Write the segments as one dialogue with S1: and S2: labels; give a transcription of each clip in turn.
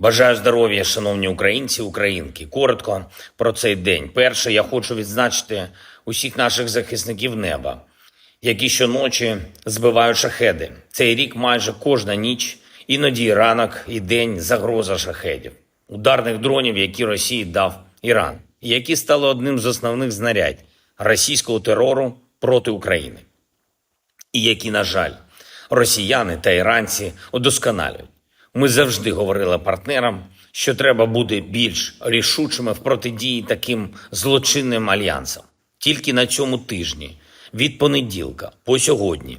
S1: Бажаю здоров'я, шановні українці, українки. Коротко про цей день. Перше, я хочу відзначити усіх наших захисників неба, які щоночі збивають шахеди. Цей рік майже кожна ніч, іноді ранок і день загроза шахедів, ударних дронів, які Росії дав Іран, які стали одним з основних знарядь російського терору проти України і які, на жаль, росіяни та іранці удосконалюють. Ми завжди говорили партнерам, що треба бути більш рішучими в протидії таким злочинним альянсам. Тільки на цьому тижні, від понеділка по сьогодні,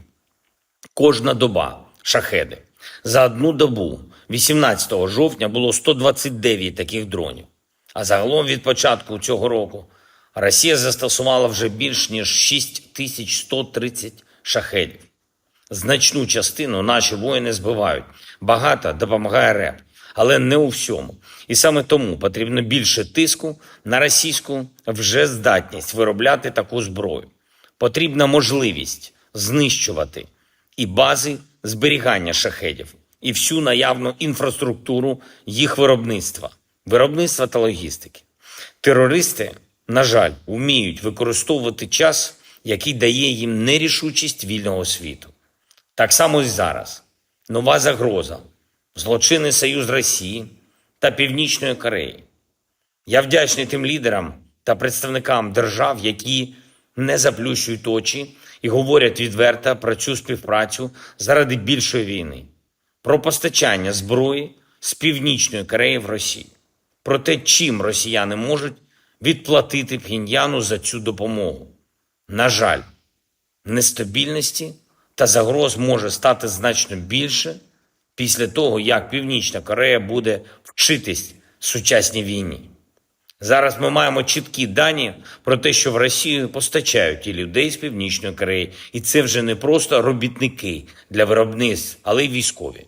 S1: кожна доба шахеди. За одну добу, 18 жовтня, було 129 таких дронів. А загалом від початку цього року Росія застосувала вже більш ніж 6130 шахедів. Значну частину наші воїни збивають. Багато допомагає РЕП, але не у всьому. І саме тому потрібно більше тиску на російську вже здатність виробляти таку зброю. Потрібна можливість знищувати і бази зберігання шахедів, і всю наявну інфраструктуру їх виробництва, виробництва та логістики. Терористи, на жаль, вміють використовувати час, який дає їм нерішучість вільного світу. Так само і зараз. Нова загроза, злочинний союз Росії та Північної Кореї. Я вдячний тим лідерам та представникам держав, які не заплющують очі і говорять відверто про цю співпрацю заради більшої війни, про постачання зброї з Північної Кореї в Росію, про те, чим росіяни можуть відплатити Пхіньяну за цю допомогу. На жаль, нестабільності та загроз може стати значно більше після того, як Північна Корея буде вчитись сучасній війні. Зараз ми маємо чіткі дані про те, що в Росію постачають і людей з Північної Кореї, і це вже не просто робітники для виробництв, але й військові.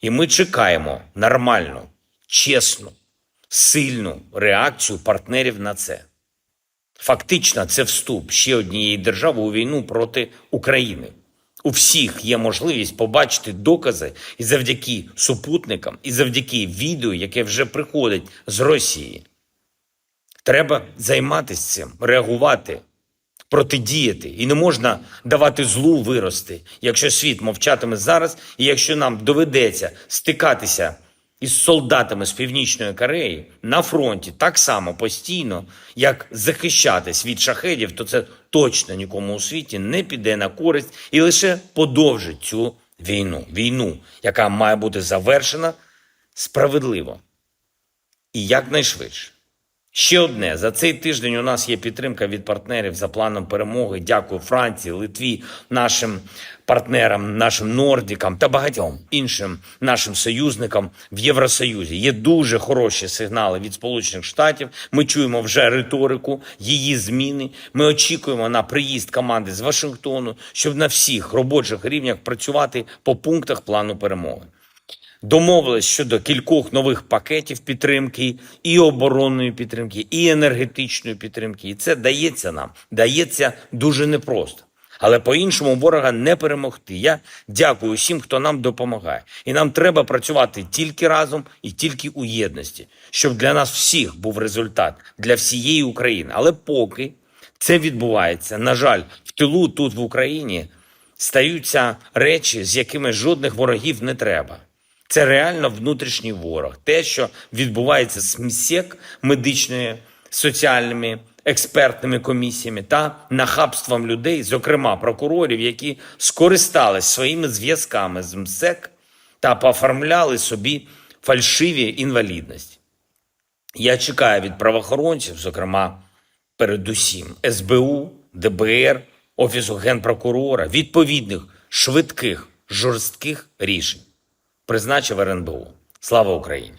S1: І ми чекаємо нормальну, чесну, сильну реакцію партнерів на це. Фактично, це вступ ще однієї держави у війну проти України. У всіх є можливість побачити докази і завдяки супутникам, і завдяки відео, яке вже приходить з Росії. Треба займатися цим, реагувати, протидіяти. І не можна давати злу вирости, якщо світ мовчатиме зараз, і якщо нам доведеться стикатися із солдатами з Північної Кореї на фронті так само постійно, як захищатись від шахедів, то це точно нікому у світі не піде на користь і лише подовжить цю війну. Війну, яка має бути завершена справедливо і якнайшвидше. Ще одне за цей тиждень у нас є підтримка від партнерів за планом перемоги. Дякую Франції, Литві, нашим партнерам, нашим нордікам та багатьом іншим нашим союзникам в Євросоюзі. Є дуже хороші сигнали від Сполучених Штатів. Ми чуємо вже риторику, її зміни. Ми очікуємо на приїзд команди з Вашингтону, щоб на всіх робочих рівнях працювати по пунктах плану перемоги. Домовились щодо кількох нових пакетів підтримки і оборонної підтримки, і енергетичної підтримки. І це дається нам, дається дуже непросто. Але по-іншому ворога не перемогти. Я дякую всім, хто нам допомагає. І нам треба працювати тільки разом і тільки у єдності, щоб для нас всіх був результат для всієї України. Але поки це відбувається, на жаль, в тилу тут в Україні стаються речі, з якими жодних ворогів не треба. Це реально внутрішній ворог. Те, що відбувається з МСЕК медичними, соціальними, експертними комісіями та нахабством людей, зокрема прокурорів, які скористались своїми зв'язками з МСЕК та пооформляли собі фальшиві інвалідності. Я чекаю від правоохоронців, зокрема, передусім СБУ, ДБР, Офісу генпрокурора, відповідних швидких жорстких рішень призначив РНБУ. Слава Україні!